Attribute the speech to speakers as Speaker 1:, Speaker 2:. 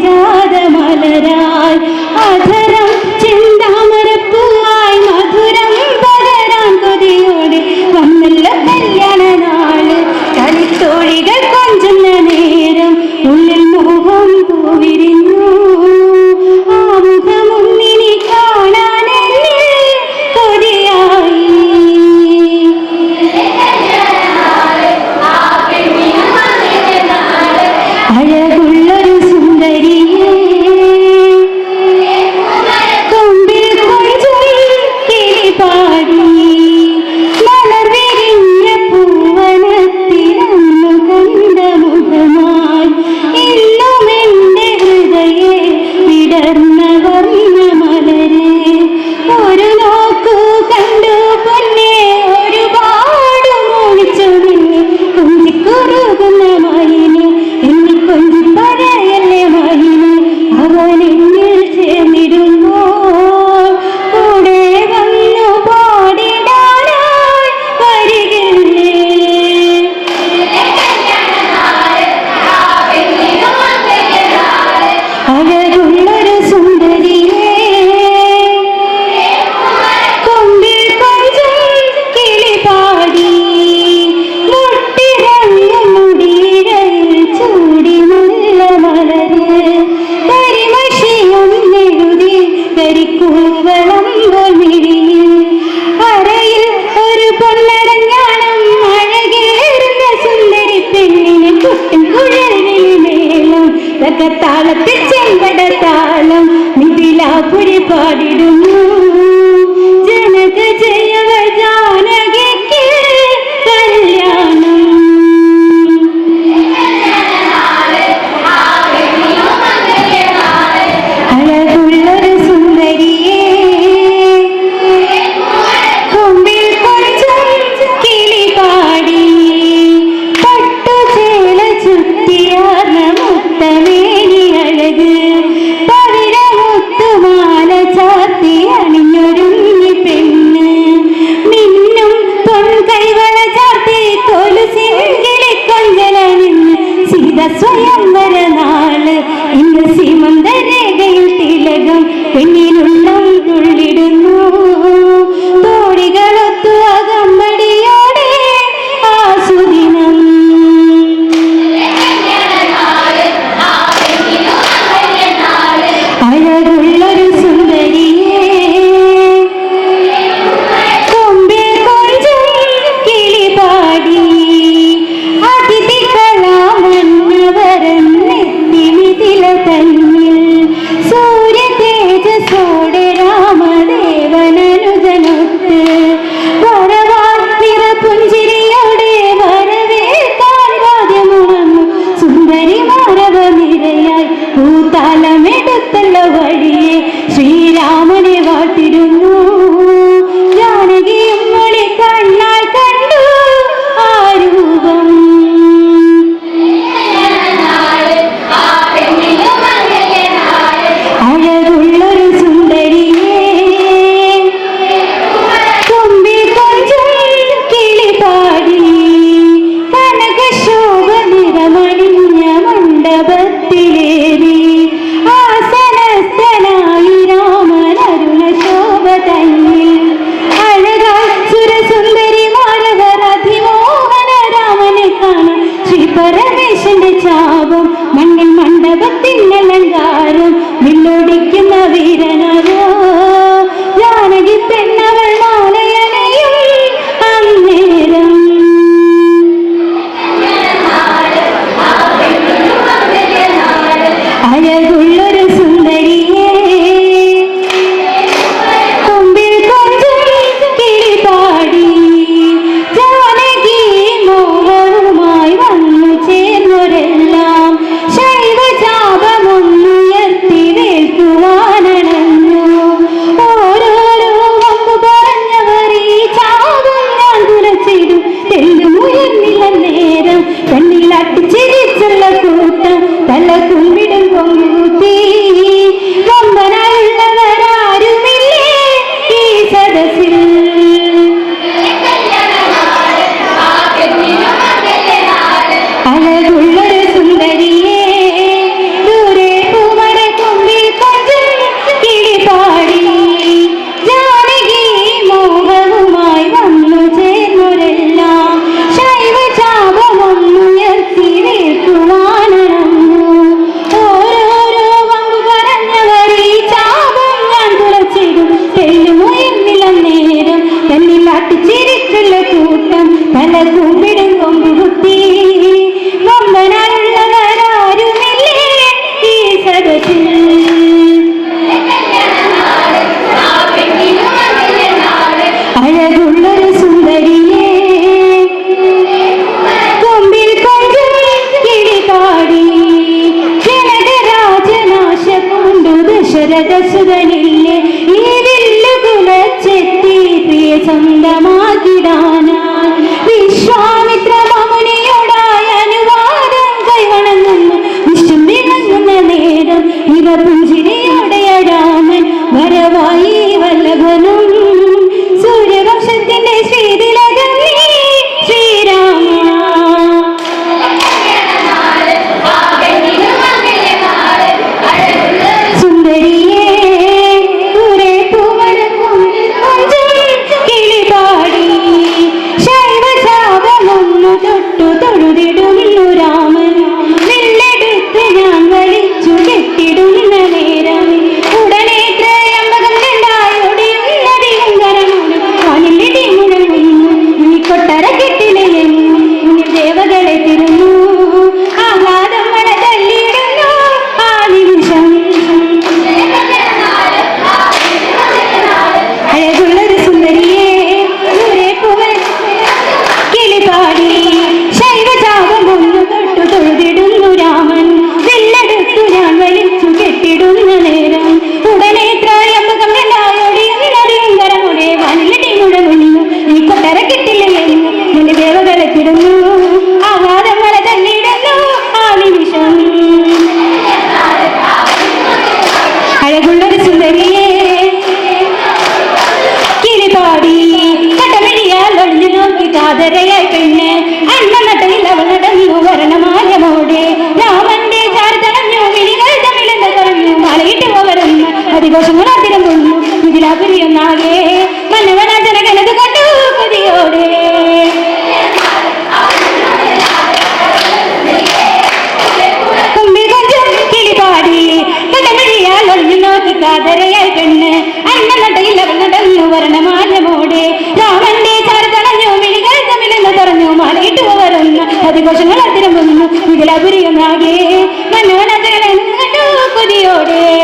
Speaker 1: যায় മേളം താളത്തിൽ ചെമ്പട താളം മിഥിലാപുരി പാടിടുന്നു. பெண்ணில் நடக்கும் de വല്ലഭനോ കാതരയായി കണ്ണ്. അണ്ണനടയിൽ അവൾ നടന്നു വർണമാലമോടെ. രാമന്റെ പറഞ്ഞു കൊതിയോടെ.